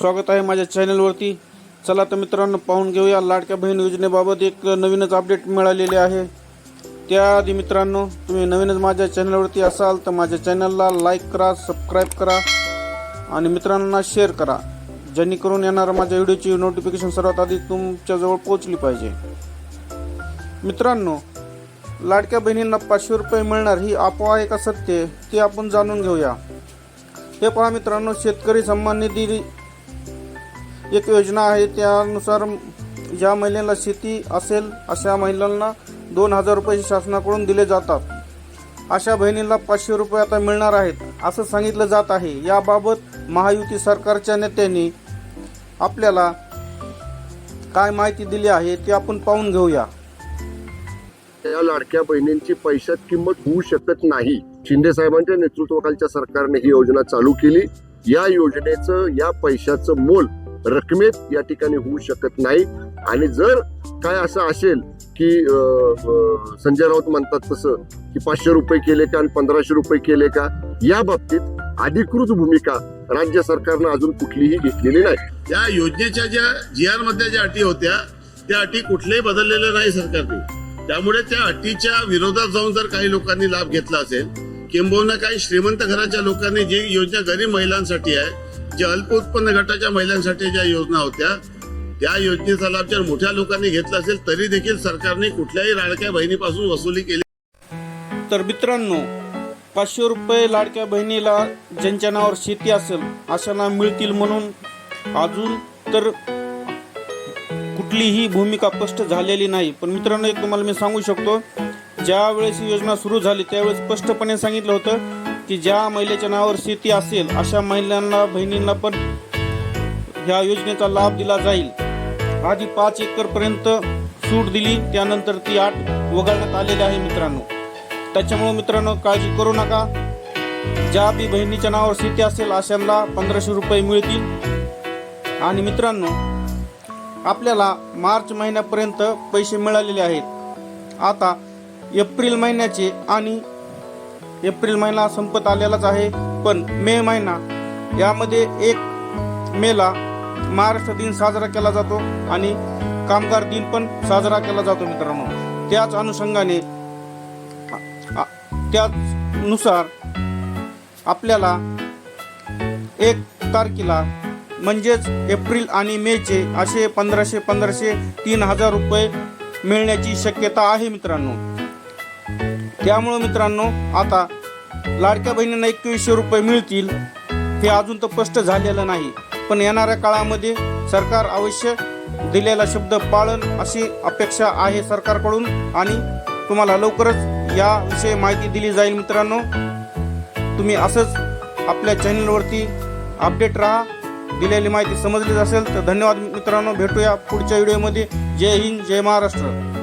स्वागत आहे माझ्या चॅनलवरती. चला तर मित्रांनो पाहून घेऊया. लाडक्या बहीण योजनेबाबत एक नवीनच अपडेट मिळालेले आहे. त्याआधी मित्रांनो तुम्ही नवीनच माझ्या चॅनलवरती असाल तर माझ्या चॅनलला लाईक करा सबस्क्राईब करा आणि मित्रांना शेअर करा. जेणेकरून येणाऱ्या माझ्या व्हिडिओची नोटिफिकेशन सर्वात आधी तुमच्याजवळ पोहोचली पाहिजे. मित्रांनो लाडक्या बहिणींना पाचशे रुपये मिळणार ही अफवा आहे का सत्य ते आपण जाणून घेऊया. हे पहा मित्रांनो शेतकरी सन्मान निधी एक योजना आहे त्यानुसार ज्या महिलेला शेती असेल अशा महिलांना दोन हजार रुपये शासनाकडून दिले जातात. अशा बहिणींना पाचशे रुपये आता मिळणार आहेत असं सांगितलं जात आहे. याबाबत महायुती सरकारच्या नेत्यांनी आपल्याला काय माहिती दिली आहे ती आपण पाहून घेऊया. या लाडक्या बहिणींची पैशात किंमत होऊ शकत नाही. शिंदे साहेबांच्या नेतृत्वाखालच्या सरकारने ही योजना चालू केली. या योजनेचं या पैशाचं मोल रकमेत या ठिकाणी होऊ शकत नाही. आणि जर काय असं असेल की संजय राऊत म्हणतात तसं की पाचशे रुपये केले का आणि पंधराशे रुपये केले का या बाबतीत अधिकृत भूमिका राज्य सरकारनं अजून कुठलीही घेतलेली नाही. या योजनेच्या ज्या जी आर मधल्या ज्या अटी होत्या त्या अटी कुठल्याही बदललेल्या नाही सरकारने. त्यामुळे त्या अटीच्या विरोधात जाऊन जर काही लोकांनी लाभ घेतला असेल किंबहुना काही श्रीमंत घराच्या लोकांनी जी योजना गरीब महिलांसाठी आहे जे अल्प उत्पन्न गटाच्या महिलांसाठी ज्या योजना होत्या त्या योजनेचा लाभ जर मोठ्या लोकांनी घेतला असेल तरी देखील सरकारने कुठल्याही लाडक्या बहिणीपासून वसुली केली. तर मित्रांनो पाचशे रुपये लाडक्या बहिणीला ज्यांच्या नावावर शेती असेल अशांना मिळतील म्हणून अजून तर कुठलीही भूमिका स्पष्ट झालेली नाही. पण मित्रांनो एक तुम्हाला मी सांगू शकतो ज्यावेळेस ही योजना सुरू झाली त्यावेळेस स्पष्टपणे सांगितलं होतं की ज्या महिलेच्या नावावर शेती असेल अशा महिलांना बहिणींना पण ह्या योजनेचा लाभ दिला जाईल. आधी पाच एकर पर्यंत सूट दिली त्यानंतर ती आठ वगळण्यात आलेली आहे मित्रांनो. त्याच्यामुळे मित्रांनो काळजी करू नका. ज्या बी बहिणीच्या नावावर शेती असेल अशांना पंधराशे रुपये मिळतील. आणि मित्रांनो आपल्याला मार्च महिन्यापर्यंत पैसे मिळालेले आहेत. आता एप्रिल महिन्याचे आणि एप्रिल महिना संपत आलेलाच आहे. पण मे महिना यामध्ये एक मेला महाराष्ट्र दिन साजरा केला जातो आणि कामगार दिन पण साजरा केला जातो मित्रांनो. त्याच अनुषंगाने त्याचनुसार आपल्याला एक तारखेला म्हणजेच एप्रिल आणि मेचे असे पंधराशे पंधराशे तीन हजार रुपये मिळण्याची शक्यता आहे मित्रांनो. त्यामुळं मित्रांनो आता लाडक्या बहिणींना एकवीसशे रुपये मिळतील हे अजून तर स्पष्ट झालेलं नाही. पण येणाऱ्या काळामध्ये सरकार अवश्य दिलेला शब्द पाळन अशी अपेक्षा आहे सरकारकडून आणि तुम्हाला लवकरच याविषयी माहिती दिली जाईल मित्रांनो. तुम्ही असंच आपल्या चॅनलवरती अपडेट राहा. दिलेली माहिती समजलीच असेल तर धन्यवाद मित्रांनो. भेटूया पुढच्या व्हिडिओमध्ये. जय हिंद जय महाराष्ट्र.